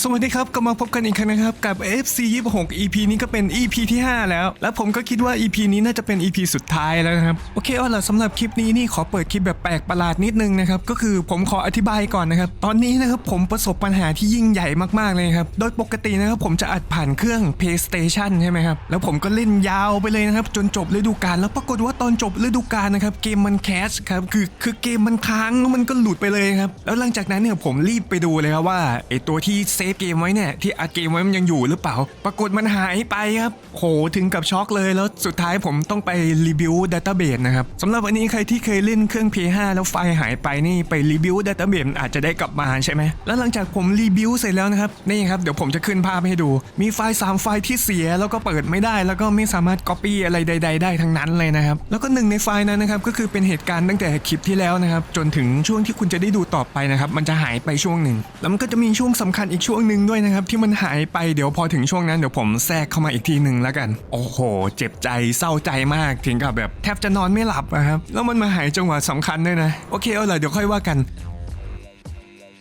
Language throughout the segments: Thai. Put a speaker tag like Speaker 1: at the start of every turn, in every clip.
Speaker 1: สวัสดีครับกลับมาพบกันอีกครั้งนะครับ กับ FC 26 EP นี้ก็เป็น EP ที่ 5 แล้ว และผมก็คิดว่า EP นี้น่าจะเป็น EP สุดท้ายแล้วนะครับ โอเคเอาล่ะสำหรับคลิปนี้นี่ขอเปิดคลิปแบบแปลกประหลาดนิดนึงนะครับ ก็คือผมขออธิบายก่อนนะครับ ตอนนี้นะครับผมประสบปัญหาที่ยิ่งใหญ่มากๆเลยครับ โดยปกตินะครับผมจะอัดผ่านเครื่อง PlayStation ใช่ไหมครับ แล้วผมก็เล่นยาวไปเลยนะครับ จนจบฤดูกาลแล้วปรากฏว่าตอนจบฤดูกาลนะครับเกมมันแคสครับคือคือเกมมันค้างแล้วมันก็หลุดไปเลยครับแล้วหลังจากนั้นเนี่ยผมรีบไปดูเลยครับว่าไอตัวที่เซฟเกมไว้เนี่ย ที่อัดเกมไว้มันยังอยู่หรือเปล่า ปรากฏมันหายไปครับ โหถึงกับช็อกเลยแล้วสุดท้ายผมต้องไปรีวิวดัตเต้าเบสนะครับสำหรับวันนี้ใครที่เคยเล่นเครื่อง P5 แล้วไฟล์หายไปนี่ไปรีวิวดัตเต้าเบสอาจจะได้กลับมาใช่ไหมแล้วหลังจากผมรีวิวเสร็จแล้วนะครับนี่ครับเดี๋ยวผมจะขึ้นภาพให้ดู มีไฟล์3ไฟล์ที่เสียแล้วก็เปิดไม่ได้ แล้วก็ไม่สามารถ Copy อะไรใด ๆ ได้ทั้งนั้นเลยนะครับแล้วก็หนึ่งในไฟล์นั้นนะครับก็คือเป็นเหตุการณ์ตั้งแต่คลิปที่แล้วนะครับจนถึงช่วงที่คุณจะได้ดูต่อไปนะครับมันจะหายไปช่วงหนึ่งแล้วมันก็จะมีช่วงสำคัญอีกช่วงหนึ่งด้วยนะครับที่มันหายไปเดี๋ยวพอถึงช่วงนั้นเดี๋ยวผมแทรกเข้ามาอีกทีหนึ่งแล้วกัน โอ้โห เจ็บใจเศร้าใจมากถึงกับแบบแทบจะนอนไม่หลับนะครับแล้วมันมาหายจังหวะสำคัญด้วยนะโอเคเอาล่ะเดี๋ยวค่อยว่ากัน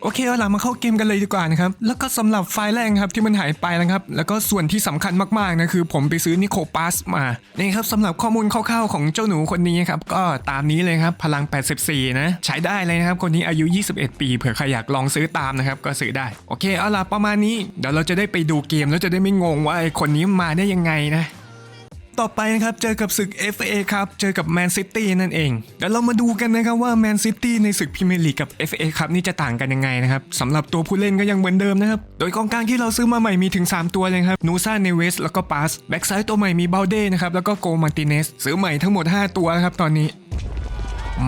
Speaker 1: โอเคเอาล่ะมาเข้าเกมกันเลยดีกว่านะครับแล้วก็สำหรับไฟล์แรกครับที่มันหายไปนะครับแล้วก็ส่วนที่สำคัญมากๆนะคือผมไปซื้อนิโคปัสมานี่ครับสำหรับข้อมูลคร่าวๆของเจ้าหนูคนนี้ครับก็ตามนี้เลยครับพลัง 84 นะ ใช้ได้เลยนะครับคนนี้อายุ 21 ปีเผื่อใครอยากลองซื้อตามนะครับก็ซื้อได้โอเคเอาล่ะประมาณนี้เดี๋ยวเราจะได้ไปดูเกมแล้วจะได้ไม่งงว่าไอ้คนนี้มาได้ยังไงนะ ต่อไปนะครับ เจอกับศึก FA ครับ เจอกับแมนซิตี้นั่นเอง เดี๋ยวเรามาดูกันนะครับว่าแมนซิตี้ในศึกพรีเมียร์ลีกกับ FA ครับนี่จะต่างกันยังไงนะครับสำหรับตัวผู้เล่นก็ยังเหมือนเดิมนะครับ โดยกองกลางที่เราซื้อมาใหม่มีถึง 3 ตัวเลยครับ นูซ่าเนเวส แล้วก็ปาส แบ็กซ้ายตัวใหม่มีเบลเด้นะครับ แล้วก็โกมาร์ติเนส ซื้อใหม่ทั้งหมด 5 ตัวครับตอนนี้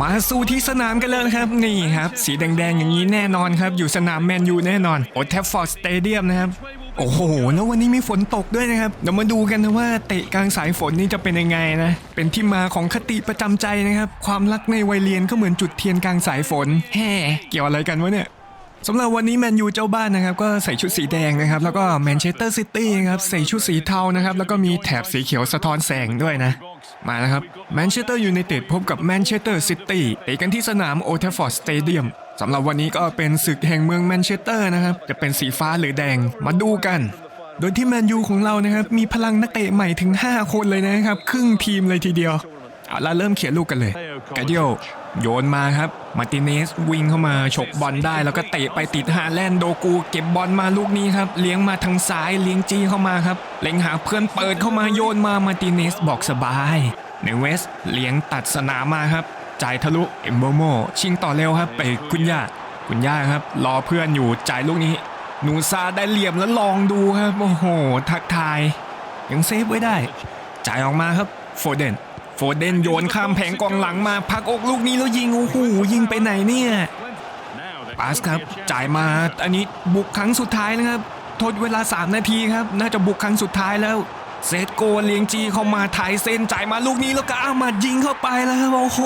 Speaker 1: มาสู่ที่สนามกันแล้วนะครับ นี่ครับ สีแดงๆอย่างนี้แน่นอนครับ อยู่สนามแมนยูแน่นอนโอแทฟฟอร์ดสเตเดียมนะครับ โอ้โห แล้ววันนี้มีฝนตกด้วยนะครับ เดี๋ยวมาดูกันนะว่าเตะกลางสายฝนนี่จะเป็นยังไงนะ เป็นที่มาของคติประจำใจนะครับ ความรักในวัยเรียนก็เหมือนจุดเทียนกลางสายฝน แฮ่เกี่ยวอะไรกันวะเนี่ยสำหรับวันนี้แมนยูเจ้าบ้านนะครับก็ใส่ชุดสีแดงนะครับ แล้วก็แมนเชสเตอร์ซิตี้นะครับใส่ชุดสีเทานะครับแล้วก็มีแถบสีเขียวสะท้อนแสงด้วยนะ มาแล้วครับแมนเชสเตอร์ยูไนเต็ดพบกับแมนเชสเตอร์ซิตี้เตะกันที่สนามโอเทฟอร์ดสเตเดียม สำหรับวันนี้ก็เป็นศึกแห่งเมืองแมนเชสเตอร์นะครับ จะเป็นสีฟ้าหรือแดงมาดูกัน โดยที่แมนยูของเรานะครับ มีพลังนักเตะใหม่ถึง 5 คนเลยนะครับ ครึ่งทีมเลยทีเดียว เอาละเริ่มเขียนลูกกันเลยกาเดียวโยนมาครับ มาติเนสวิ่งเข้ามาฉกบอลได้ แล้วก็เตะไปติดฮาแลนด์โดกู เก็บบอลมาลูกนี้ครับ เลี้ยงมาทางซ้ายเลี้ยงจี้เข้ามาครับ เล็งหาเพื่อนเปิดเข้ามาโยนมามาติเนสบอกสบายเนเวสเลี้ยงตัดสนามมาครับ จ่ายทะลุเอมโบโมชิงต่อเร็วครับไปคุณย่าคุณย่าครับ รอเพื่อนอยู่จ่ายลูกนี้ นูซาได้เหลี่ยมแล้วลองดูครับโอ้โห ทักทาย ยังเซฟไว้ได้ จ่ายออกมาครับโฟเดนโฟเดนโยนข้ามแผงกองหลังมา พักอกลูกนี้แล้วยิงโอ้โหยิงไปไหนเนี่ยปาสครับ จ่ายมาอันนี้บุกครั้งสุดท้ายนะครับ ทดเวลา 3 นาทีครับ น่าจะบุกครั้งสุดท้ายแล้ว เซตโกเลียงจีเข้ามาถ่ายเส้นจ่ายมาลูกนี้แล้วก็อามาดยิงเข้าไปแล้วครับโอ้โห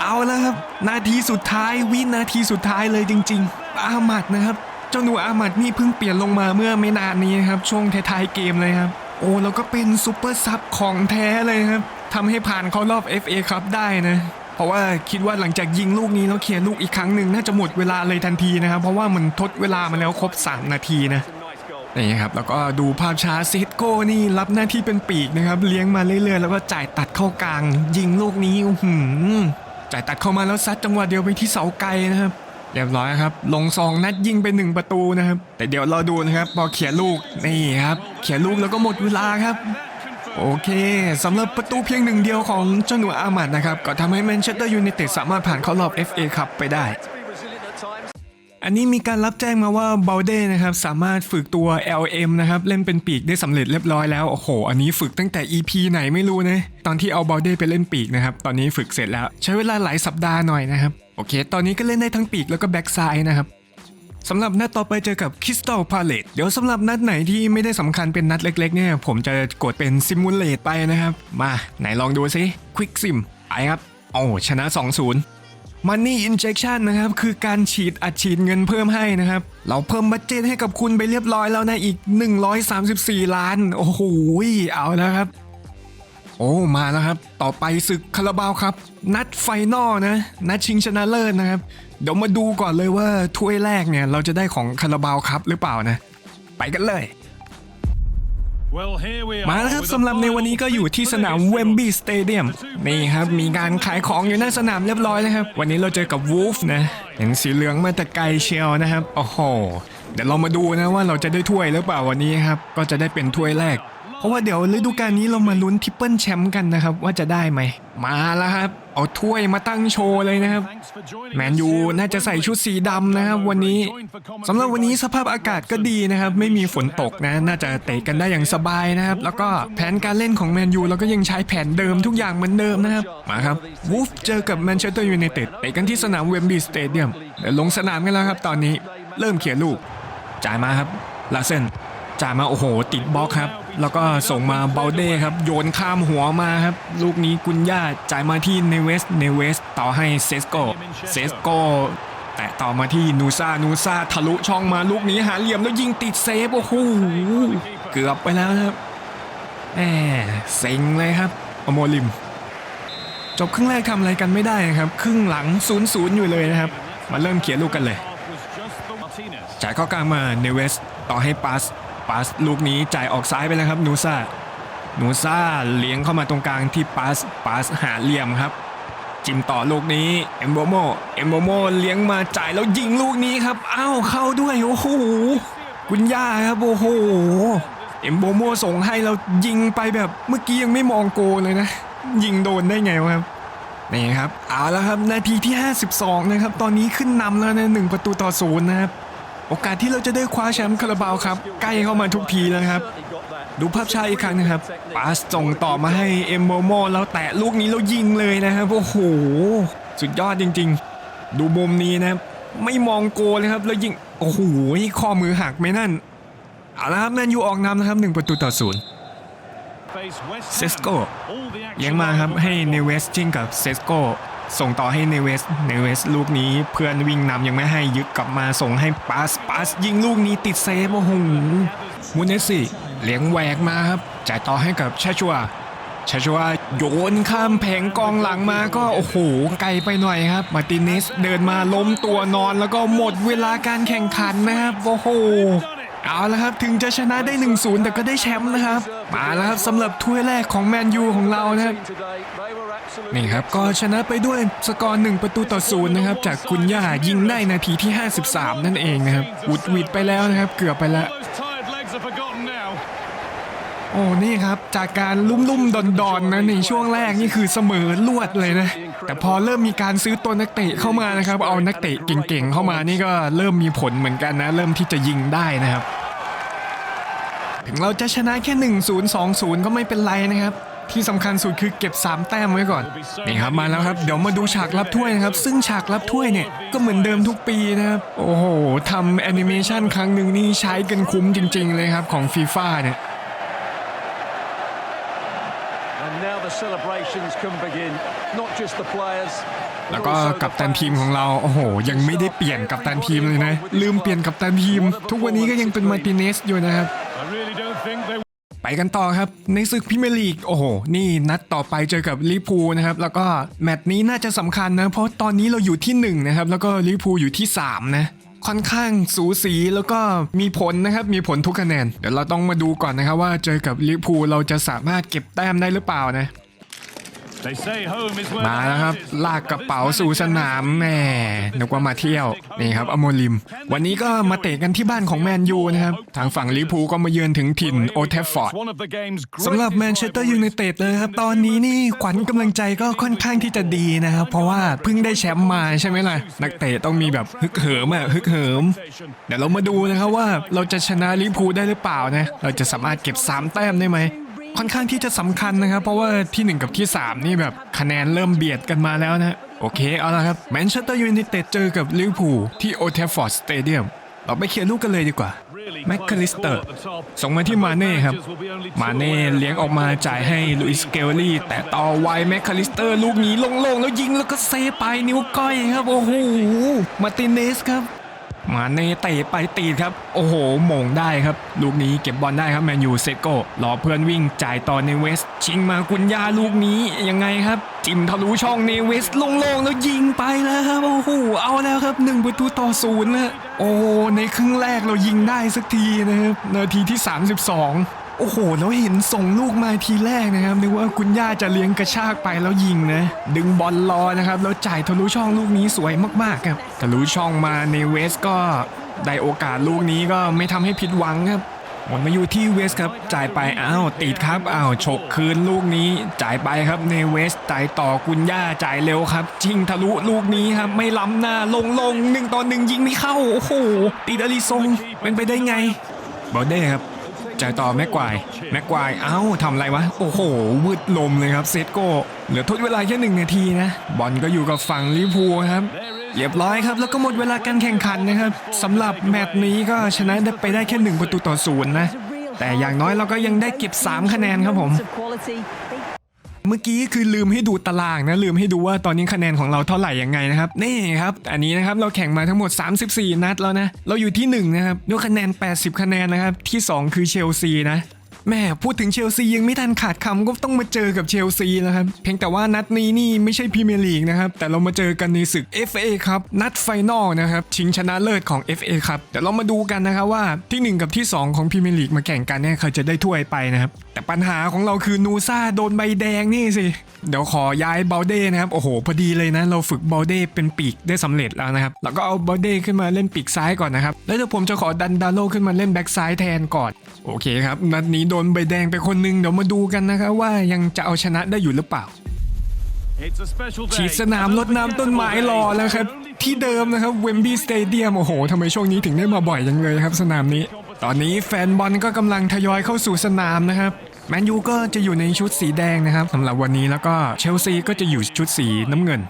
Speaker 1: เอาแล้วครับนาทีสุดท้ายวินาทีสุดท้ายเลยจริง ๆ อามัดนะครับเจ้าหนูอามัดนี่เพิ่งเปลี่ยนลงมาเมื่อไม่นานนี้นะครับช่วงท้ายๆเกมเลยครับโอ้แล้วก็เป็นซูเปอร์ซับของแท้เลยครับทำให้ผ่านเข้ารอบ FA ครับได้นะเพราะว่าคิดว่าหลังจากยิงลูกนี้แล้วเคลียร์ลูกอีกครั้งหนึ่งน่าจะหมดเวลาเลยทันทีนะครับเพราะว่ามันทดเวลามาแล้วครบ 3 นาทีนะ นี่ครับแล้วก็ดูภาพช้าเซตโก้นี่รับหน้าที่เป็นปีกนะครับ เลี้ยงมาเรื่อยๆ แล้วก็จ่ายตัดเข้ากลาง ยิงลูกนี้อื้อหือจ่ายตัดเข้ามาแล้วซัดจังหวะเดียวไปที่เสาไกลนะครับเรียบร้อยครับ ลงซองนัดยิงไปหนึ่งประตูนะครับ แต่เดี๋ยวเราดูนะครับ พอเขียนลูกนี่ครับ เขียนลูกแล้วก็หมดเวลาครับ โอเคสำหรับประตูเพียงหนึ่งเดียวของเจ้าหนูอามัดนะครับ ก็ทำให้แมนเชสเตอร์ยูไนเต็ดสามารถผ่านเข้ารอบ FA คัพไปได้ อันนี้มีการรับแจ้งมาว่าเบลเด้นะครับสามารถฝึกตัว LM นะครับเล่นเป็นปีกได้สำเร็จเรียบร้อยแล้วโอ้โห อันนี้ฝึกตั้งแต่ EP ไหนไม่รู้นะตอนที่เอาเบลเด้ไปเล่นปีกนะครับตอนนี้ฝึกเสร็จแล้วใช้เวลาหลายสัปดาห์หน่อยนะครับโอเค ตอนนี้ก็เล่นได้ทั้งปีกแล้วก็แบ็กซ้ายนะครับสำหรับนัดต่อไปเจอกับคริสตัลพาเลตเดี๋ยวสำหรับนัดไหนที่ไม่ได้สำคัญเป็นนัดเล็กๆเนี่ยผมจะกดเป็นซิมูเลตไปนะครับ มาไหนลองดูซิควิกซิมไปครับโอ้ชนะ 2-0 Money Injection นะครับ คือการฉีดอัดฉีดเงินเพิ่มให้นะครับ เราเพิ่มบัตเจตให้กับคุณไปเรียบร้อยแล้วนะ อีก 134 ล้าน โอ้โหเอาแล้วครับ โอ้ มาแล้วครับ ต่อไปศึกคาราบาวครับ นัดไฟนอลนะ นัดชิงชนะเลิศนะครับ เดี๋ยวมาดูก่อนเลยว่าถ้วยแรกเนี่ย เราจะได้ของคาราบาวครับหรือเปล่านะ ไปกันเลย มาแล้วครับสำหรับในวันนี้ก็อยู่ที่สนามเวมบีสเตเดียมนี่ครับมีการขายของอยู่หน้าสนามเรียบร้อยแล้วครับ วันนี้เราเจอกับวูฟนะ เห็นสีเหลืองมาแต่ไกลเชียวนะครับ โอ้โห เดี๋ยวเรามาดูนะว่าเราจะได้ถ้วยหรือเปล่าวันนี้ครับ ก็จะได้เป็นถ้วยแรก เพราะว่าเดี๋ยวฤดูกาลนี้เรามาลุ้นทิปเปิลแชมป์กันนะครับ ว่าจะได้ไหม มาแล้วครับ เอาถ้วยมาตั้งโชว์เลยนะครับ แมนยูน่าจะใส่ชุดสีดำนะครับ วันนี้สำหรับวันนี้สภาพอากาศก็ดีนะครับ ไม่มีฝนตกนะ น่าจะเตะกันได้อย่างสบายนะครับ แล้วก็แผนการเล่นของแมนยูเราก็ยังใช้แผนเดิมทุกอย่างเหมือนเดิมนะครับ มาครับวูฟเจอกับแมนเชสเตอร์ยูไนเต็ดเตะกันที่สนามเวมบีสเตเดียมเดี๋ยวลงสนามกันแล้วครับ ตอนนี้เริ่มเขียนลูกจ่ายมาครับลาเซนจ่ายมาโอ้โห ติดบล็อกครับ แล้วก็ส่งมาเบลเด้ครับ โยนข้ามหัวมาครับ ลูกนี้กุนย่าจ่ายมาที่เนเวส เนเวส ต่อให้เซสโกเซสโกแตะต่อมาที่นูซานูซาทะลุช่องมาลูกนี้หาเหลี่ยมแล้วยิงติดเซฟ โอ้โห เกือบไปแล้วครับแหมเซ็งเลยครับอโมลิม จบครึ่งแรกทำอะไรกันไม่ได้ครับ ครึ่งหลัง0ูนย์อยู่เลยนะครับ มาเริ่มเขียนลูกกันเลยจ่ายเข้ากลางมาเนเวส ต่อให้ปัส ปัสลูกนี้จ่ายออกซ้ายไปแล้วครับนูซานูซาเลี้ยงเข้ามาตรงกลางที่ปัสปัสหาเหลี่ยมครับ จิ้มต่อลูกนี้เอมโบโมเอมโบโมเลี้ยงมาจ่ายแล้วยิงลูกนี้ครับอ้าวเข้าด้วยโอ้โหกุญย่าครับโอ้โหเอมโบโมส่งให้เรายิงไปแบบเมื่อกี้ยังไม่มองโกเลยนะ ยิงโดนได้ไงวะครับนี่ครับเอาแล้วครับนาทีที่ 52 นะครับ ตอนนี้ขึ้นนำแล้วนะหนึ่งประตูต่อศูนย์นะครับ โอกาสที่เราจะได้คว้าแชมป์คาราบาวครับ ใกล้เข้ามาทุกทีแล้วครับ ดูภาพช้าอีกครั้งนะครับปาสส่งต่อมาให้เอ็มโมโมแล้วแตะลูกนี้แล้วยิงเลยนะครับโอ้โห สุดยอดจริง ๆ ดูมุมนี้นะครับ ไม่มองโกเลยครับ แล้วยิงโอ้โหข้อมือหักไหมนั่นเอาละครับแมนยูออกนำนะครับหนึ่งประตูต่อศูนย์
Speaker 2: เซสโก
Speaker 1: ย
Speaker 2: ย
Speaker 1: งมาครับให้เน
Speaker 2: เน
Speaker 1: เวส
Speaker 2: ส
Speaker 1: จิ้งกับเซสโก ส่งต่อให้เนเวส เนเวสลูกนี้เพื่อนวิ่งนำยังไม่ให้ยึดกลับมาส่งให้ปาสปาสยิงลูกนี้ติดเซฟโอ้โหมูเนสซี่เลี้ยงแหวกมาครับจ่ายต่อให้กับชาชัวชาชัวโยนข้ามแผงกองหลังมาก็โอ้โหไกลไปหน่อยครับ มาติเนสเดินมาล้มตัวนอนแล้วก็หมดเวลาการแข่งขันนะครับโอ้โหเอาละครับถึงจะชนะได้ 1-0 แต่ก็ได้แชมป์นะครับ มาแล้วครับสำหรับถ้วยแรกของแมนยูของเรานะครับ นี่ครับก็ชนะไปด้วยสกอร์1ประตูต่อศูนย์นะครับ จากคุณย่ายิงได้นาทีที่ 53 นั่นเองนะครับอุดวิดไปแล้วนะครับ เกือบไปแล้วโอ้นี่ครับ จากการลุ่มลุ่มๆดอนดอนๆนะในช่วงแรกนี่คือเสมอลวดเลยนะ แต่พอเริ่มมีการซื้อตัวนักเตะเข้ามานะครับ เอานักเตะเก่งๆเข้ามานี่ก็เริ่มมีผลเหมือนกันนะ เริ่มที่จะยิงได้นะครับ ถึงเราจะชนะแค่ 1 0 2 0 ก็ไม่เป็นไรนะครับ ที่สำคัญสุดคือเก็บ 3 แต้มไว้ก่อนนี่ครับมาแล้วครับเดี๋ยวมาดูฉากรับถ้วยนะครับ ซึ่งฉากรับถ้วยเนี่ยก็เหมือนเดิมทุกปีนะครับ โอ้โหทำแอนิเมชันครั้งหนึ่งนี่ใช้กันคุ้มจริง ๆ เลยครับของฟีฟ่าเนี่ย
Speaker 3: And now the celebrations can begin. Not just the players. but
Speaker 1: แล้วก็
Speaker 3: also the
Speaker 1: กัปตันทีม
Speaker 3: fans.
Speaker 1: ของเราโอ้โห ยังไม่ได้เปลี่ยนกัปตันทีมเลยนะ ลืมเปลี่ยนกัปตันทีม ทุกวันนี้ก็ยังเป็นมาร์ติเนสอยู่นะครับ ไปกันต่อครับ ในศึกพิเมียร์ลีก โอ้โห นี่นัดต่อไปเจอกับลิพูนะครับ แล้วก็แมตช์นี้น่าจะสำคัญนะ เพราะตอนนี้เราอยู่ที่1นะครับ แล้วก็ลิพูอยู่ที่ 3 นะค่อนข้างสูสีแล้วก็มีผลนะครับ มีผลทุกคะแนน เดี๋ยวเราต้องมาดูก่อนนะครับว่าเจอกับลิพูเราจะสามารถเก็บแต้มได้หรือเปล่านะ มาแล้วครับ ลากกระเป๋าสู่สนามแหม่นึกว่ามาเที่ยวนี่ครับอโมลิม วันนี้ก็มาเตะกันที่บ้านของแมนยูนะครับ ทางฝั่งลิเวอร์พูลก็มาเยือนถึงถิ่นโอเทฟฟอร์ดสำหรับแมนเชสเตอร์ยูไนเต็ดเลยครับ ตอนนี้นี่ขวัญกำลังใจก็ค่อนข้างที่จะดีนะครับ เพราะว่าเพิ่งได้แชมป์มาใช่ไหมล่ะ นักเตะต้องมีแบบฮึกเหิมอะฮึกเหิม เดี๋ยวเรามาดูนะครับว่าเราจะชนะลิเวอร์พูลได้หรือเปล่านะ เราจะสามารถเก็บ3แต้มได้ไหม ค่อนข้างที่จะสำคัญนะครับ เพราะว่าทีหนึ่1 กับที่ 3 นี่แบบคะแนนเริ่มเบียดกันมาแล้วนะโอเคเอาละครับแมนเชสเตอร์ยูไนเต็ดเจอกับลิเวอร์พูลที่โอเทฟฟอร์ดสเตเดียมเราไปเคลียร์ลูกกันเลยดีกว่าแม็กคาลิสเตอร์ ส่งมาที่มาเน่ครับ มาเน่เลี้ยงออกมาจ่ายให้ลุอิสเกลลี่ แต่ต่อไวแม็กคาลิสเตอร์ ลูกนี้ลงๆ แล้วยิงแล้วก็เซไปนิ้วก้อยครับ โอ้โห มาติเนสครับ มาเนเตะไปตีครับ โอ้โหโมงได้ครับ ลูกนี้เก็บบอลได้ครับแมนยูเซโก้รอเพื่อนวิ่งจ่ายต่อเนเวส ชิงมากุญยาลูกนี้ยังไงครับ จิ้มทะลุช่องเนเวสโล่งๆแล้วยิงไปแล้วครับโอ้โหเอาแล้วครับหนึ่งประตูต่อศูนย์นะโอ้ในครึ่งแรกเรายิงได้สักทีนะครับนาทีที่ 32 โอ้โห แล้วเห็นส่งลูกมาทีแรกนะครับนึกว่าคุณย่าจะเลี้ยงกระชากไปแล้วยิงนะดึงบอลรอนะครับแล้วจ่ายทะลุช่องลูกนี้สวยมากๆครับทะลุช่องมาในเวสก็ได้โอกาสลูกนี้ก็ไม่ทำให้ผิดหวังครับหมดมาอยู่ที่เวสครับ จ่ายไปอ้าวติดครับอ้าวฉกคืนลูกนี้ จ่ายไปครับในเวสจ่ายต่อกุญย่าจ่ายเร็วครับชิงทะลุลูกนี้ครับไม่ล้ำหน้าลงลงหนึ่งต่อหนึ่งยิงไม่เข้าโอ้โหติดอลิซงเป็นไปได้ไงบอลเด้ครับ จ่ายต่อแม็กควายแม็กควายเอ้าทำอะไรวะ โอ้โหวืดลมเลยครับเซตโก้เหลือทดเวลาแค่หนึ่งนาทีนะ บอลก็อยู่กับฝั่งลิเวอร์พูลครับเรียบร้อยครับ แล้วก็หมดเวลาการแข่งขันนะครับสำหรับแมตช์นี้ก็ชนะได้ไปได้แค่หนึ่งประตูต่อศูนย์นะ แต่อย่างน้อยเราก็ยังได้เก็บ 3 คะแนนครับผม เมื่อกี้คือลืมให้ดูตารางนะลืมให้ดูว่าตอนนี้คะแนนของเราเท่าไหร่ยังไงนะครับนี่ครับอันนี้นะครับเราแข่งมาทั้งหมด 34 นัดแล้วนะเราอยู่ที่ 1 นะครับด้วยคะแนน 80 คะแนนนะครับที่ 2 คือเชลซีนะแม่พูดถึงเชลซียังไม่ทันขาดคำก็ต้องมาเจอกับเชลซีนะครับ เพียงแต่ว่านัดนี้นี่ไม่ใช่พรีเมียร์ลีกนะครับ แต่เรามาเจอกันในศึก FA ครับ นัดไฟนอลนะครับชิงชนะเลิศของ FA ครับเดี๋ยวเรามาดูกันนะครับว่าทีหนึ่1 กับที่ 2 ของพรีเมียร์ลีกมาแข่งกันเนี่ยใครจะได้ถ้วยไปนะครับแต่ปัญหาของเราคือนูซ่าโดนใบแดงนี่สิ เดี๋ยวขอย้ายเบลเด้นะครับ โอ้โห พอดีเลยนะ เราฝึกเบลเด้เป็นปีกได้สำเร็จแล้วนะครับ แล้วก็เอาเบลเด้ขึ้นมาเล่นปีกซ้ายก่อนนะครับ แล้วเดี๋ยวผมจะขอดันดาโลขึ้นมาเล่นแบ็กซ้ายแทนก่อน โอเคครับ นัดนี้โดนใบแดงไปคนหนึง เดี๋ยวมาดูกันนะครับว่ายังจะเอาชนะได้อยู่หรือเปล่าฉีดสนามรดน้ำต้นไม้รอแล้วครับ ที่เดิมนะครับเวมบี้สเตเดียม โอ้โหทำไมช่วงนี้ถึงได้มาบ่อยยังเลยครับสนามนี้ ตอนนี้แฟนบอลก็กำลังทยอยเข้าสู่สนามนะครับแมนยูก็จะอยู่ในชุดสีแดงนะครับสำหรับวันนี้แล้วก็เชลซีก็จะอยู่ชุดสีน้ำเงิน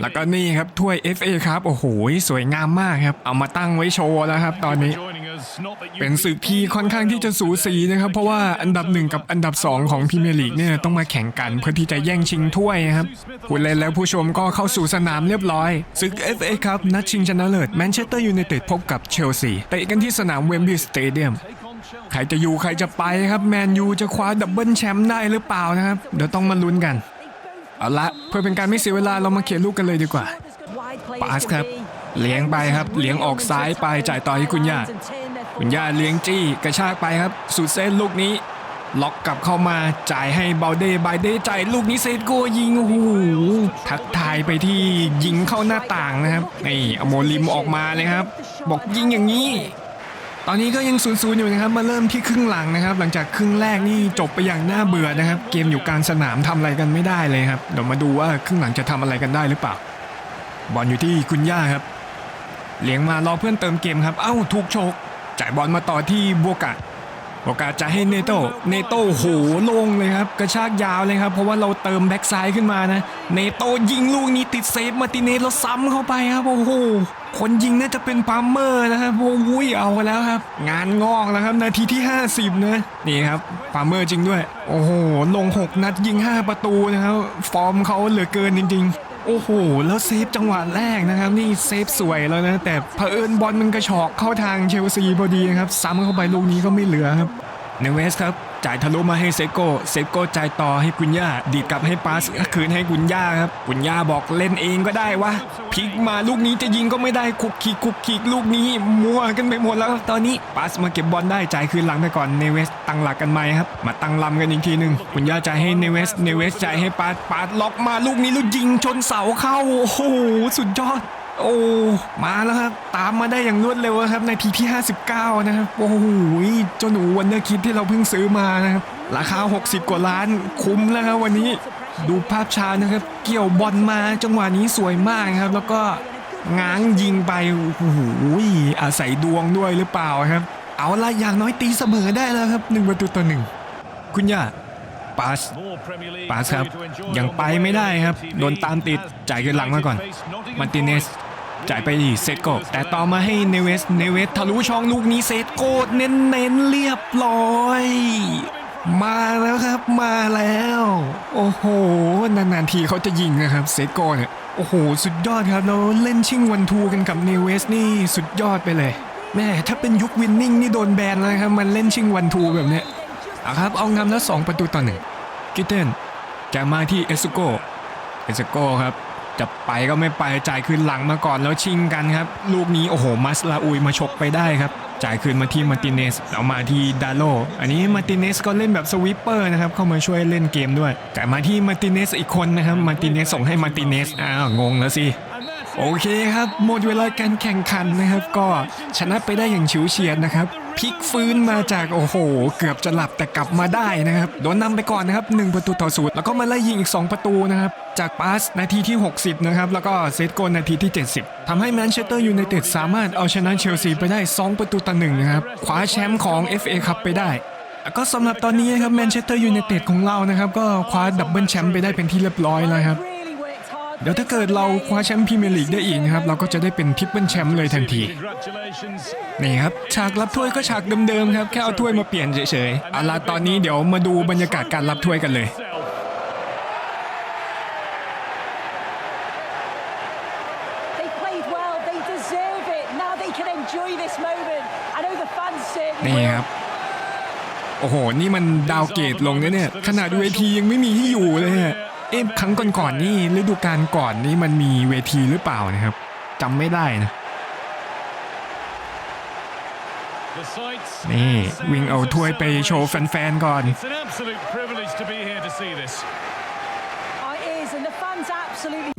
Speaker 1: แล้วก็นี่ครับถ้วย FA ครับโอ้โหสวยงามมากครับ เอามาตั้งไว้โชว์แล้วครับ ตอนนี้
Speaker 2: joining us. Not that you
Speaker 1: เป็นศึกที่ค่อนข้างที่จะสูสีนะครับ เพราะว่าอันดับหนึ่งกับอันดับ2ของพรีเมียร์ลีกเนี่ยต้องมาแข่งกันเพื่อที่จะแย่งชิงถ้วยนะครับผู้เล่นและผู้ชมก็เข้าสู่สนามเรียบร้อยศึก FA ครับนัดชิงชนะเลิศแมนเชสเตอร์ยูไนเต็ดพบกับเชลซีเตะกันที่สนามเวมบลีย์สเตเดียมใครจะอยู่ใครจะไปครับแมนยูจะคว้าดับเบิลแชมป์ได้หรือเปล่านะครับ เดี๋ยวต้องมาลุ้นกัน เอาละเพื่อเป็นการไม่เสียเวลาเรามาเขียนลูกกันเลยดีกว่าปาสครับ เลี้ยงไปครับ เลี้ยงออกซ้ายไปจ่ายต่อให้คุณย่า คุณย่าเลี้ยงจี้กระชากไปครับ สุดเส้นลูกนี้ ล็อกกลับเข้ามาจ่ายให้เบลเดบายเดย์จ่ายลูกนี้เซตโกยิงโอ้โหทักทายไปที่ยิงเข้าหน้าต่างนะครับนี่อโมลิมออกมาเลยครับ บอกยิงอย่างนี้ ตอนนี้ก็ยังศูนย์ศูนย์อยู่นะครับ มาเริ่มที่ครึ่งหลังนะครับ หลังจากครึ่งแรกนี่จบไปอย่างน่าเบื่อนะครับ เกมอยู่กลางสนามทำอะไรกันไม่ได้เลยครับเดี๋ยวมาดูว่าครึ่งหลังจะทำอะไรกันได้หรือเปล่าบอลอยู่ที่คุณย่าครับ เลี้ยงมารอเพื่อนเติมเกมครับ เอ้าถูกโฉก จ่ายบอลมาต่อที่บวกะบวกะจะให้เนโต้เนโต้โหลงเลยครับ กระชากยาวเลยครับ เพราะว่าเราเติมแบ็กซ้ายขึ้นมานะเนโต้ยิงลูกนี้ติดเซฟมาติเนสแล้วซ้ำเข้าไปครับโอ้โหคนยิงน่าจะเป็นปามเมอร์นะครับโอ้ยเอาแล้วครับ งานงอกแล้วครับ นาทีที่ 50 นะนี่ครับปามเมอร์จริงด้วย โอ้โหลง 6 นัดยิง 5 ประตูนะครับ ฟอร์มเขาเหลือเกินจริง ๆ โอ้โห แล้วเซฟจังหวะแรกนะครับ นี่เซฟสวยแล้วนะ แต่เผอิญบอลมันกระชอกเข้าทางเชลซีพอดีนะครับ ซ้ำเข้าไปลูกนี้ก็ไม่เหลือครับเนเวสครับ จ่ายทะลุมาให้เซโก้เซโก้จ่ายต่อให้กุญย่าดีดกลับให้ปาสคืนให้กุญย่าครับกุญย่าบอกเล่นเองก็ได้วะพลิกมาลูกนี้จะยิงก็ไม่ได้คุกคิกคุกคิกลูกนี้มัวกันไปหมดแล้วครับตอนนี้ปาสมาเก็บบอลได้จ่ายคืนหลังไปก่อนเนเวสตั้งหลักกันใหม่ครับมาตั้งลำกันอีกทีหนึ่งกุญย่าจ่ายให้เนเวสเนเวสจ่ายให้ปาสปาสล็อกมาลูกนี้แล้วยิงชนเสาเข้าโอ้โหสุดยอด โอ้มาแล้วครับ ตามมาได้อย่างรวดเร็วครับในทีที่59 นะครับ โอ้โหเจ้าหนูวันเดอร์คิดที่เราเพิ่งซื้อมานะครับ ราคา 60 กว่าล้านคุ้มแล้วครับวันนี้ดูภาพช้านะครับ เกี่ยวบอลมาจังหวะนี้สวยมากครับ แล้วก็ง้างยิงไปโอ้โหอาศัยดวงด้วยหรือเปล่าครับ เอาละอย่างน้อยตีเสมอได้แล้วครับหนึ่งประตูต่อหนึ่งคุณย่าปาสปาสครับยังไปไม่ได้ครับ โดนตามติดจ่ายขึ้นหลังมาก่อน มาร์ติเนส จ่ายไปที่เซตโกแต่ต่อมาให้เนเวส เนเวสทะลุช่องลูกนี้เซตโกเน้นเน้นเรียบร้อย มาแล้วครับมาแล้ว โอ้โห นานๆทีเขาจะยิงนะครับเซโกเนี่ยโอ้โห สุดยอดครับแล้วเล่นชิงวันทูกันกับเนเวสนี่สุดยอดไปเลยแม่ถ้าเป็นยุควินนิ่งนี่โดนแบนแล้วครับ มันเล่นชิงวันทูแบบเนี้ยอาครับ เอานำแล้ว 2 ประตูต่อหนึ่งกิเตนแกมาที่เอสุโกเอสุโกครับ จะไปก็ไม่ไปจ่ายคืนหลังมาก่อนแล้วชิงกันครับ ลูกนี้โอ้โหมัสลาอุยมาฉกไปได้ครับ จ่ายคืนมาที่มาร์ติเนสแล้วมาที่ดาโลอันนี้มาร์ติเนสก็เล่นแบบสวิปเปอร์นะครับเข้ามาช่วยเล่นเกมด้วยจ่ายมาที่มาร์ติเนสอีกคนนะครับมาร์ติเนสส่งให้มาร์ติเนสอ้าวงงแล้วสิโอเคครับหมดเวลาการแข่งขันนะครับ ก็ชนะไปได้อย่างฉิวเฉียดนะครับ พลิกฟื้นมาจากโอ้โห เกือบจะหลับแต่กลับมาได้นะครับโดนนำไปก่อนนะครับ1ประตูต่อศูนย์แล้วก็มาไล่ยิงอีก 2 ประตูนะครับจากปาสนาทีที่ 60 นะครับ แล้วก็เซตโกลนาทีที่ 70ทำให้แมนเชสเตอร์ยูไนเต็ดสามารถเอาชนะเชลซีไปได้ 2 ประตูต่อหนึ่งนะครับคว้าแชมป์ของ FA คัพไปได้แล้วก็สำหรับตอนนี้นะครับแมนเชสเตอร์ยูไนเต็ดของเรานะครับ ก็คว้าดับเบิลแชมป์ไปได้เป็นที่เรียบร้อยแล้วครับ เดี๋ยวถ้าเกิดเราคว้าแชมป์พรีเมียร์ลีกได้อีกนะครับ เราก็จะได้เป็นทริปเปิลแชมป์เลยทันที
Speaker 2: Congratulations.
Speaker 1: นี่ครับ ฉากรับถ้วยก็ฉากเดิมๆครับ แค่เอาถ้วยมาเปลี่ยนเฉยๆเอาล่ะตอนนี้เดี๋ยวมาดูบรรยากาศการรับถ้วยกันเลย
Speaker 2: Self.
Speaker 4: They played well. They deserve it. Now they can enjoy this moment. I know the fans certainly
Speaker 1: นี่
Speaker 4: will.
Speaker 1: ครับ โอ้โห นี่มันดาวเกตลงนะเนี่ย ขนาดเวทียังไม่มีที่อยู่เลยเนี่ย เอ๊ะครั้งก่อนๆนี่ฤดูกาลก่อนนี่มันมีเวทีหรือเปล่านะครับจำไม่ได้นะนี่วิ่งเอาถ้วยไปโชว์แฟนๆก่อน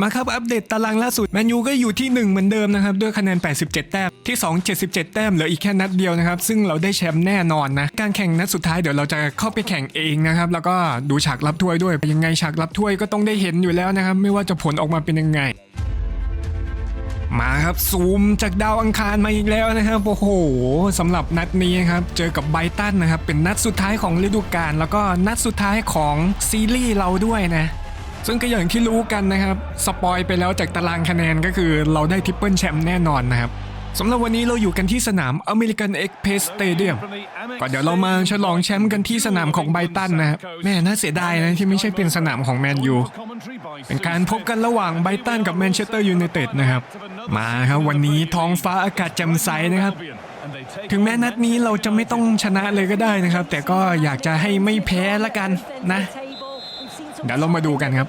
Speaker 1: มาครับอัปเดตตารางล่าสุดแมนยูก็อยู่ที่ 1 เหมือนเดิมนะครับ ด้วยคะแนน 87 แต้ม ที่ 2 77 แต้มเหลืออีกแค่นัดเดียวนะครับ ซึ่งเราได้แชมป์แน่นอนนะ การแข่งนัดสุดท้ายเดี๋ยวเราจะเข้าไปแข่งเองนะครับ แล้วก็ดูฉากรับถ้วยด้วยยังไงฉากรับถ้วยก็ต้องได้เห็นอยู่แล้วนะครับ ไม่ว่าจะผลออกมาเป็นยังไงมาครับซูมจากดาวอังคารมาอีกแล้วนะครับโอ้โหสำหรับนัดนี้ครับเจอกับไบตันนะครับเป็นนัดสุดท้ายของฤดูกาลแล้วก็นัดสุดท้ายของซีรีส์เราด้วยนะ ซึ่งก็อย่างที่รู้กันนะครับ สปอยไปแล้วจากตารางคะแนนก็คือเราได้ทริปเปิลแชมป์แน่นอนนะครับสำหรับวันนี้เราอยู่กันที่สนามอเมริกันเอ็กเพสสเตเดียม
Speaker 2: From the Amex
Speaker 1: ก็เดี๋ยวเรามาฉลองแชมป์กันที่สนามของไบตันนะครับแม่น่าเสียดายนะที่ไม่ใช่เป็นสนามของแมนยูเป็นการพบกันระหว่างไบตันกับแมนเชสเตอร์ยูไนเต็ดนะครับ มาครับวันนี้ท้องฟ้าอากาศแจ่มใสนะครับ ถึงแม้นัดนี้เราจะไม่ต้องชนะเลยก็ได้นะครับ แต่ก็อยากจะให้ไม่แพ้ละกันนะ เดี๋ยวเรามาดูกันครับ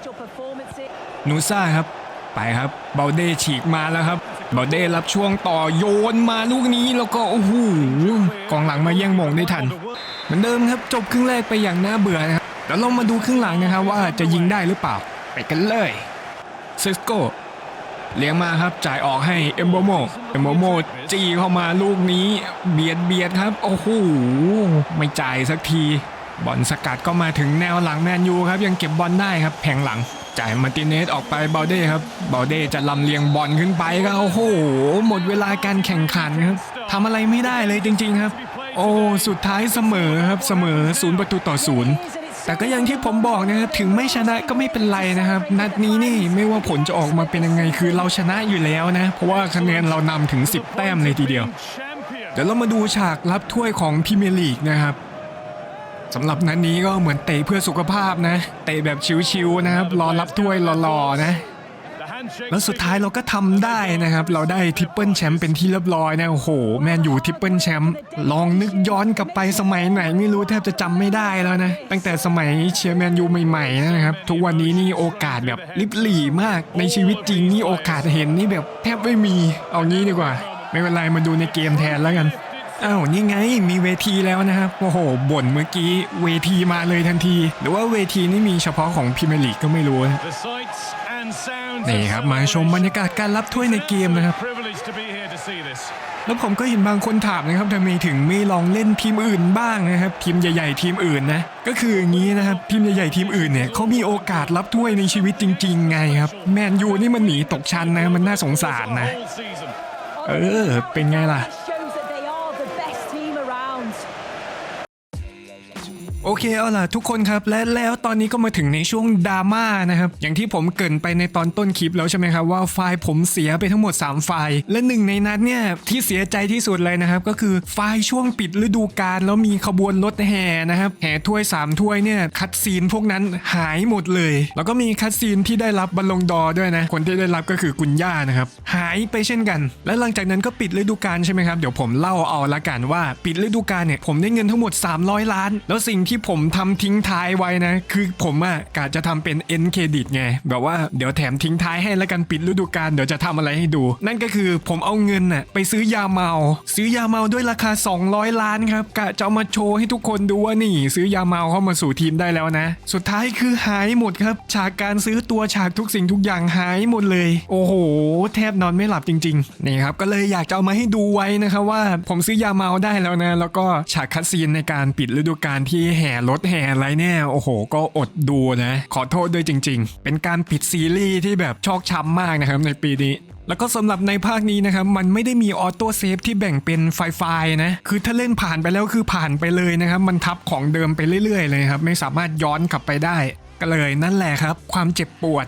Speaker 1: นูซ่าครับ ไปครับเบลเด้ฉีกมาแล้วครับเบลเด้รับช่วงต่อโยนมาลูกนี้แล้วก็โอ้โหกองหลังมาแย่งมงได้ทัน เหมือนเดิมครับจบครึ่งแรกไปอย่างน่าเบื่อนะครับเดี๋ยวเรามาดูครึ่งหลังนะครับว่าจะยิงได้หรือเปล่า ไปกันเลยเซสโกเลี้ยงมาครับจ่ายออกให้เอมโบโมเอมโบโมจี้เข้ามาลูกนี้ เบียดเบียดครับ โอ้โหไม่จ่ายสักที บอลสกัดก็มาถึงแนวหลังแมนยูครับยังเก็บบอลได้ครับแผงหลังจ่ายมาร์ติเนสออกไปเบลเด้ครับเบลเด้จะลำเลียงบอลขึ้นไปก็โอ้โหหมดเวลาการแข่งขันครับทำอะไรไม่ได้เลยจริง ๆครับ โอ้สุดท้ายเสมอครับเสมอศูนย์ประตูต่อศูนย์แต่ก็อย่างที่ผมบอกนะครับถึงไม่ชนะก็ไม่เป็นไรนะครับ นัดนี้นี่ไม่ว่าผลจะออกมาเป็นยังไงคือเราชนะอยู่แล้วนะ เพราะว่าคะแนนเรานำถึง 10 แต้มเลยทีเดียว เดี๋ยวเรามาดูฉากรับถ้วยของพรีเมียร์ลีกนะครับ สำหรับนัดนี้ก็เหมือนเตะเพื่อสุขภาพนะ เตะแบบชิวๆนะครับ รอรับถ้วยรอๆนะ แล้วสุดท้ายเราก็ทำได้นะครับ เราได้ทริปเปิลแชมป์เป็นที่เรียบร้อยนะ โอ้โห แมนยูทริปเปิลแชมป์ลองนึกย้อนกลับไปสมัยไหนไม่รู้แทบจะจำไม่ได้แล้วนะ ตั้งแต่สมัยเชียร์แมนยูใหม่ๆนะครับ ทุกวันนี้นี่โอกาสแบบลิบหลี่มาก ในชีวิตจริงนี่โอกาสเห็นนี่แบบแทบไม่มี เอางี้ดีกว่า ไม่เป็นไรมาดูในเกมแทนแล้วกัน อ้าวนี่ไงมีเวทีแล้วนะครับโอ้โหบ่นเมื่อกี้เวทีมาเลยทันที หรือว่าเวทีนี่มีเฉพาะของพรีเมียร์ลีกก็ไม่รู้นะ
Speaker 2: The sights and sounds
Speaker 1: นี่
Speaker 2: of
Speaker 1: ครับมาชมบรรยากาศการรับถ้วยในเกมนะครับ
Speaker 2: privilege to be here to see this.
Speaker 1: แล้วผมก็เห็นบางคนถามนะครับทำไมถึงไม่ลองเล่นทีมอื่นบ้างนะครับทีมใหญ่ ๆ ทีมอื่นนะก็คืออย่างนี้นะครับทีมใหญ่ๆทีมอื่นเนี่ยเขามีโอกาสรับถ้วยในชีวิตจริง ๆ ไงครับแมนยูนี่มันหนีตกชั้นนะมันน่าสงสารนะ
Speaker 2: All season.
Speaker 1: เออเป็นไงล่ะ โอเคเอาล่ะทุกคนครับและแล้วตอนนี้ก็มาถึงในช่วงดราม่านะครับอย่างที่ผมเกินไปในตอนต้นคลิปแล้วใช่ไหมครับว่าไฟล์ผมเสียไปทั้งหมด 3 ไฟล์ และหนึ่งในนั้นเนี่ยที่เสียใจที่สุดเลยนะครับก็คือไฟล์ช่วงปิดฤดูกาลแล้วมีขบวนรถแห่นะครับแห่ถ้วย 3 ถ้วยเนี่ยคัดซีนพวกนั้นหายหมดเลย แล้วก็มีคัดซีนที่ได้รับบอลลงดอด้วยนะคนที่ได้รับก็คือคุณย่านะครับหายไปเช่นกัน และหลังจากนั้นก็ปิดฤดูกาลใช่ไหมครับเดี๋ยวผมเล่าเอาละกันว่าปิดฤดูกาลเนี่ยผมได้เงินทั้งหมด 300 ล้าน แล้วสิ่งที่ผมทำทิ้งท้ายไว้นะ คือผมอะกะจะทำเป็น end credit ไง แบบว่าเดี๋ยวแถมทิ้งท้ายให้แล้วกันปิดฤดูกาลเดี๋ยวจะทำอะไรให้ดู นั่นก็คือผมเอาเงินน่ะไปซื้อยาเมา ซื้อยาเมาด้วยราคา 200 ล้านครับกะจะเอามาโชว์ให้ทุกคนดูว่านี่ ซื้อยาเมาเข้ามาสู่ทีมได้แล้วนะ สุดท้ายคือหายหมดครับ ฉากการซื้อตัวฉากทุกสิ่งทุกอย่างหายหมดเลย โอ้โห แทบนอนไม่หลับจริงๆนี่ครับก็เลยอยากจะเอามาให้ดูไว้นะครับว่า ผมซื้อยาเมาได้แล้วนะ แล้วก็ฉากคัดซีนในการปิดฤดูกาลที่แห่รถแห่อะไรเนี่ยโอ้โห ก็อดดูนะ ขอโทษด้วยจริง ๆ เป็นการปิดซีรีส์ที่แบบชอกช้ำมากนะครับในปีนี้แล้วก็สำหรับในภาคนี้นะครับมันไม่ได้มีออโต้เซฟที่แบ่งเป็นไฟไฟล์นะคือถ้าเล่นผ่านไปแล้วคือผ่านไปเลยนะครับมันทับของเดิมไปเรื่อยๆเลยครับไม่สามารถย้อนกลับไปได้ ก็เลยนั่นแหละครับ ความเจ็บปวด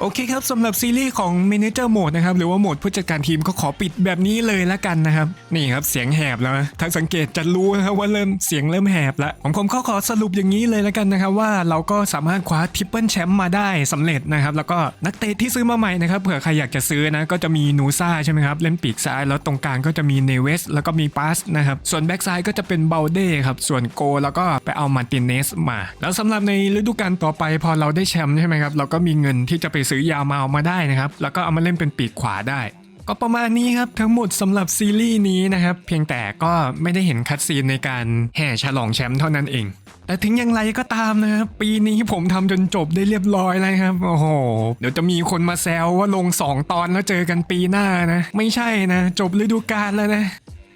Speaker 1: โอเคครับสำหรับซีรีส์ของ Manager Mode นะครับ หรือว่าโหมดผู้จัดการทีมก็ขอปิดแบบนี้เลยละกันนะครับ นี่ครับเสียงแหบแล้วนะถ้าสังเกตจะรู้นะครับว่าเริ่มเสียงเริ่มแหบแล้วผมผมก็ขอสรุปอย่างนี้เลยละกันนะครับ ว่าเราก็สามารถคว้าทริปเปิลแชมป์มาได้สำเร็จนะครับ แล้วก็นักเตะที่ซื้อมาใหม่นะครับเผื่อใครอยากจะซื้อนะก็จะมีนูซ่าใช่ไหมครับเล่นปีกซ้ายแล้วตรงกลางก็จะมีเนเวสแล้วก็มีปาสนะครับส่วนแบ็กซ้ายก็จะเป็นเบลเด้ครับส่วนโกแล้วก็ไปเอามาร์ตินเนสมา แล้วสำหรับในฤดูกาลต่อไปพอเราได้แชมป์ใช่ไหมครับเราก็มีเงินที่จะไปซื้อยาวมาเอามาได้นะครับ แล้วก็เอามาเล่นเป็นปีกขวาได้ ก็ประมาณนี้ครับทั้งหมดสำหรับซีรีส์นี้นะครับ เพียงแต่ก็ไม่ได้เห็นคัดซีนในการแห่ฉลองแชมป์เท่านั้นเองแต่ถึงอย่างไรก็ตามนะครับปีนี้ผมทำจนจบได้เรียบร้อยแล้วครับ โอ้โห เดี๋ยวจะมีคนมาแซวว่าลง 2 ตอนแล้วเจอกันปีหน้านะ ไม่ใช่นะ จบฤดูกาลแล้วนะ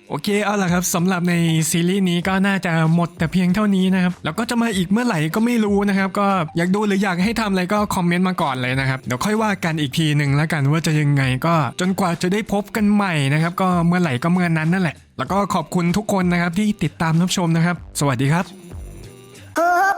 Speaker 1: โอเคเอาล่ะครับสำหรับในซีรีส์นี้ก็น่าจะหมดแต่เพียงเท่านี้นะครับแล้วก็จะมาอีกเมื่อไหร่ก็ไม่รู้นะครับ ก็อยากดูหรืออยากให้ทำอะไรก็คอมเมนต์มาก่อนเลยนะครับเดี๋ยวค่อยว่ากันอีกทีหนึ่งแล้วกันว่าจะยังไงก็จนกว่าจะได้พบกันใหม่นะครับ ก็เมื่อไหร่ก็เมื่อนั้นนั่นแหละ แล้วก็ขอบคุณทุกคนนะครับที่ติดตามรับชมนะครับ สวัสดีครับ
Speaker 5: Oh,